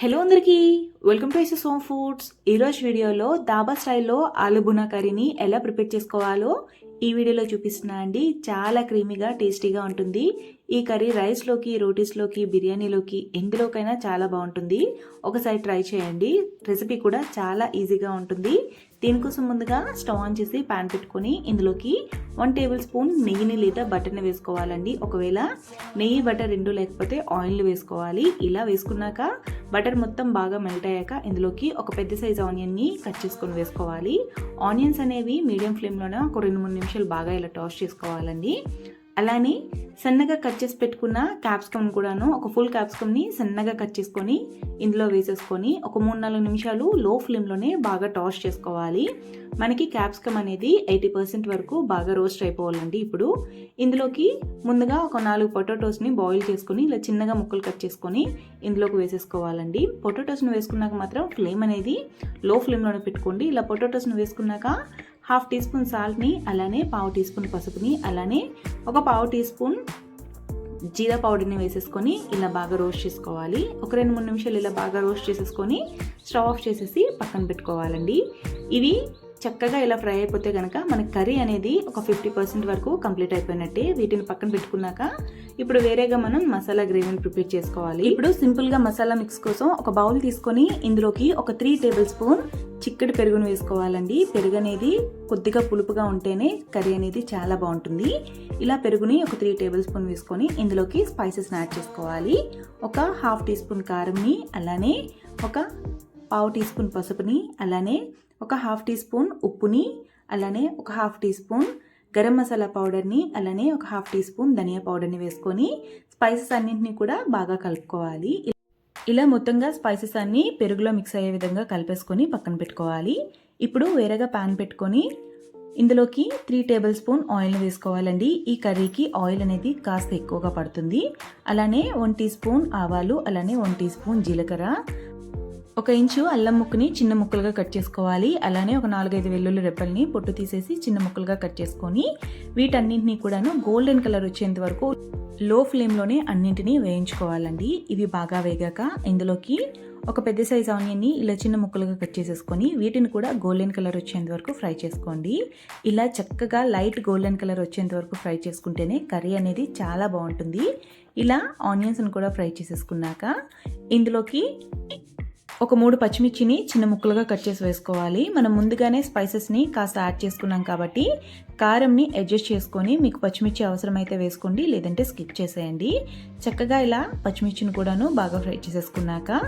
Hello అందరికీ welcome to ఐసెస్ home foods. ఈరోజు వీడియోలో దాబా స్టైల్లో ఆలు బునా కర్రీని ఎలా ప్రిపేర్ చేసుకోవాలో ఈ వీడియోలో చూపిస్తున్నా అండి చాలా క్రీమీగా టేస్టీగా ఉంటుంది. ఈ కర్రీ రైస్లోకి రోటీస్లోకి బిర్యానీలోకి ఎందులోకైనా చాలా బాగుంటుంది. ఒకసారి ట్రై చేయండి. రెసిపీ కూడా చాలా ఈజీగా ఉంటుంది. దీనికోసం ముందుగా స్టవ్ ఆన్ చేసి ప్యాన్ పెట్టుకొని ఇందులోకి వన్ టేబుల్ స్పూన్ నెయ్యిని లేదా బటర్ని వేసుకోవాలండి. ఒకవేళ నెయ్యి బటర్ రెండు లేకపోతే ఆయిల్ వేసుకోవాలి. ఇలా వేసుకున్నాక బటర్ మొత్తం బాగా మెల్ట్ అయ్యాక ఇందులోకి ఒక పెద్ద సైజ్ ఆనియన్ని కట్ చేసుకొని వేసుకోవాలి. ఆనియన్స్ అనేవి మీడియం ఫ్లేమ్లోనే ఒక రెండు మూడు నిమిషాలు బాగా ఇలా టాస్ చేసుకోవాలండి. అలానే సన్నగా కట్ చేసి పెట్టుకున్న క్యాప్సికమ్ కూడాను ఒక ఫుల్ క్యాప్సికమ్ని సన్నగా కట్ చేసుకొని ఇందులో వేసేసుకొని ఒక మూడు నాలుగు నిమిషాలు లో ఫ్లేమ్లోనే బాగా టాస్ చేసుకోవాలి. మనకి క్యాప్సికమ్ అనేది ఎయిటీ పర్సెంట్ వరకు బాగా రోస్ట్ అయిపోవాలండి ఇప్పుడు. ఇందులోకి ముందుగా ఒక నాలుగు పొటాటోస్ని బాయిల్ చేసుకొని ఇలా చిన్నగా ముక్కలు కట్ చేసుకొని ఇందులోకి వేసేసుకోవాలండి. పొటాటోస్ని వేసుకున్నాక మాత్రం ఫ్లేమ్ అనేది లో ఫ్లేమ్లోనే పెట్టుకోండి. ఇలా పొటాటోస్ని వేసుకున్నాక హాఫ్ టీ స్పూన్ సాల్ట్ని అలానే పావు టీ స్పూన్ పసుపుని అలానే ఒక పావు టీ స్పూన్ జీరా పౌడర్ని వేసేసుకొని ఇలా బాగా రోస్ట్ చేసుకోవాలి. ఒక రెండు మూడు నిమిషాలు ఇలా బాగా రోస్ట్ చేసేసుకొని స్టవ్ ఆఫ్ చేసేసి పక్కన పెట్టుకోవాలండి. ఇవి చక్కగా ఇలా ఫ్రై అయిపోతే కనుక మన కర్రీ అనేది ఒక ఫిఫ్టీ పర్సెంట్ వరకు కంప్లీట్ అయిపోయినట్టే వీటిని పక్కన పెట్టుకున్నాక ఇప్పుడు వేరేగా మనం మసాలా గ్రేవీని ప్రిపేర్ చేసుకోవాలి. ఇప్పుడు సింపుల్గా మసాలా మిక్స్ కోసం ఒక బౌల్ తీసుకొని ఇందులోకి ఒక త్రీ టేబుల్ స్పూన్ చిక్కటి పెరుగును వేసుకోవాలండి. పెరుగు అనేది కొద్దిగా పులుపుగా ఉంటేనే కర్రీ అనేది చాలా బాగుంటుంది. ఇలా పెరుగుని ఒక త్రీ టేబుల్ స్పూన్ వేసుకొని ఇందులోకి స్పైసెస్ని యాడ్ చేసుకోవాలి. ఒక హాఫ్ టీ స్పూన్ కారంని అలానే ఒక పావు టీ స్పూన్ పసుపుని అలానే ఒక హాఫ్ టీ స్పూన్ ఉప్పుని అలానే ఒక half teaspoon garam masala పౌడర్ని అలానే ఒక హాఫ్ టీ స్పూన్ ధనియా పౌడర్ని వేసుకొని స్పైసెస్ అన్నింటినీ కూడా బాగా కలుపుకోవాలి. ఇలా మొత్తంగా స్పైసెస్ అన్నీ పెరుగులో మిక్స్ అయ్యే విధంగా కలిపేసుకొని పక్కన పెట్టుకోవాలి. ఇప్పుడు వేరేగా ప్యాన్ పెట్టుకొని ఇందులోకి త్రీ టేబుల్ స్పూన్ ఆయిల్ని వేసుకోవాలండి. ఈ కర్రీకి ఆయిల్ అనేది కాస్త ఎక్కువగా పడుతుంది. అలానే వన్ టీ స్పూన్ ఆవాలు అలానే వన్ టీ స్పూన్ జీలకర్ర ఒక ఇంచు అల్లం ముక్కని చిన్న ముక్కలుగా కట్ చేసుకోవాలి. అలానే ఒక నాలుగైదు వెల్లుల్లి రెప్పల్ని పొట్టు తీసేసి చిన్న ముక్కలుగా కట్ చేసుకొని వీటన్నింటినీ కూడాను గోల్డెన్ కలర్ వచ్చేంత వరకు లో ఫ్లేమ్లోనే అన్నింటినీ వేయించుకోవాలండి. ఇవి బాగా వేగాక ఇందులోకి ఒక పెద్ద సైజ్ ఆనియన్ని ఇలా చిన్న ముక్కలుగా కట్ చేసేసుకొని వీటిని కూడా గోల్డెన్ కలర్ వచ్చేంత వరకు ఫ్రై చేసుకోండి. ఇలా చక్కగా లైట్ గోల్డెన్ కలర్ వచ్చేంత వరకు ఫ్రై చేసుకుంటేనే కర్రీ అనేది చాలా బాగుంటుంది. ఇలా ఆనియన్స్ని కూడా ఫ్రై చేసేసుకున్నాక ఇందులోకి ఒక మూడు పచ్చిమిర్చిని చిన్న ముక్కలుగా కట్ చేసి వేసుకోవాలి. మనం ముందుగానే స్పైసెస్ని కాస్త యాడ్ చేసుకున్నాం కాబట్టి కారంని అడ్జస్ట్ చేసుకొని మీకు పచ్చిమిర్చి అవసరమైతే వేసుకోండి లేదంటే స్కిప్ చేసేయండి. చక్కగా ఇలా పచ్చిమిర్చిని కూడాను బాగా ఫ్రై చేసేసుకున్నాక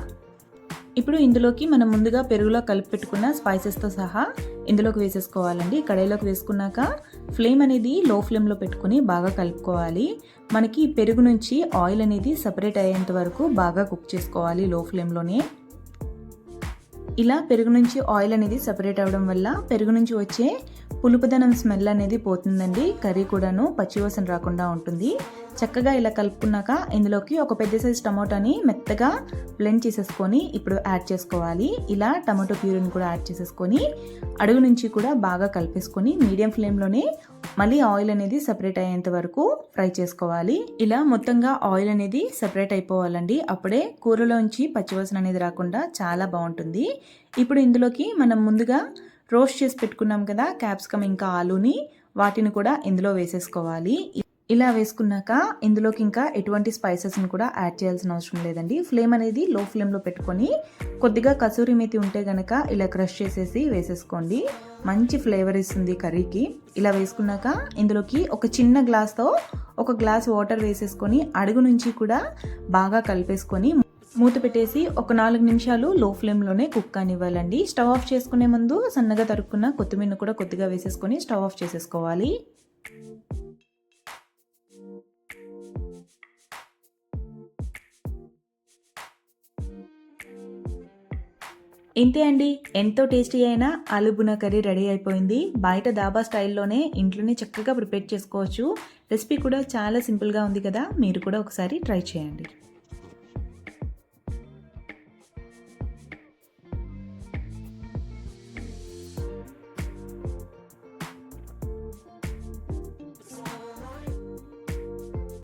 ఇప్పుడు ఇందులోకి మనం ముందుగా పెరుగులో కలిపి పెట్టుకున్న స్పైసెస్తో సహా ఇందులోకి వేసేసుకోవాలండి. కడాయిలోకి వేసుకున్నాక ఫ్లేమ్ అనేది లో ఫ్లేమ్లో పెట్టుకుని బాగా కలుపుకోవాలి. మనకి పెరుగు నుంచి ఆయిల్ అనేది సపరేట్ అయ్యేంత వరకు బాగా కుక్ చేసుకోవాలి లో ఫ్లేమ్లోనే ఇలా పెరుగు నుంచి ఆయిల్ అనేది సపరేట్ అవ్వడం వల్ల పెరుగు నుంచి వచ్చే పులుపుదనం స్మెల్ అనేది పోతుందండి. కర్రీ కూడాను పచ్చివాసన రాకుండా ఉంటుంది. చక్కగా ఇలా కలుపుకున్నాక ఇందులోకి ఒక పెద్ద సైజ్ టమాటాని మెత్తగా బ్లెండ్ చేసేసుకొని ఇప్పుడు యాడ్ చేసుకోవాలి. ఇలా టమాటో ప్యూరిని కూడా యాడ్ చేసేసుకొని అడుగు నుంచి కూడా బాగా కలిపేసుకొని మీడియం ఫ్లేమ్లోనే మళ్ళీ ఆయిల్ అనేది సపరేట్ అయ్యేంత వరకు ఫ్రై చేసుకోవాలి. ఇలా మొత్తంగా ఆయిల్ అనేది సపరేట్ అయిపోవాలండి. అప్పుడే కూరలోంచి పచ్చివాసన అనేది రాకుండా చాలా బాగుంటుంది. ఇప్పుడు ఇందులోకి మనం ముందుగా రోస్ట్ చేసి పెట్టుకున్నాం కదా క్యాప్సికమ్ ఇంకా ఆలూని వాటిని కూడా ఇందులో వేసేసుకోవాలి. ఇలా వేసుకున్నాక ఇందులోకి ఇంకా ఎటువంటి స్పైసెస్ని కూడా యాడ్ చేయాల్సిన అవసరం లేదండి. ఫ్లేమ్ అనేది లో ఫ్లేమ్లో పెట్టుకొని కొద్దిగా కసూరి మేతి ఉంటే గనక ఇలా క్రష్ చేసేసి వేసేసుకోండి. మంచి ఫ్లేవర్ ఇస్తుంది కర్రీకి. ఇలా వేసుకున్నాక ఇందులోకి ఒక చిన్న గ్లాస్తో ఒక గ్లాస్ వాటర్ వేసేసుకొని అడుగు నుంచి కూడా బాగా కలిపేసుకొని మూత పెట్టేసి ఒక నాలుగు నిమిషాలు లో ఫ్లేమ్లోనే కుక్ కానివ్వాలండి. స్టవ్ ఆఫ్ చేసుకునే ముందు సన్నగా తరుక్కున్న కొత్తిమీర కూడా కొద్దిగా వేసేసుకొని స్టవ్ ఆఫ్ చేసేసుకోవాలి. ఇంతే అండి. ఎంతో టేస్టీ అయిన ఆలుబున కర్రీ రెడీ అయిపోయింది. బయట దాబా స్టైల్లోనే ఇంట్లోనే చక్కగా ప్రిపేర్ చేసుకోవచ్చు. రెసిపీ కూడా చాలా సింపుల్గా ఉంది కదా. మీరు కూడా ఒకసారి ట్రై చేయండి.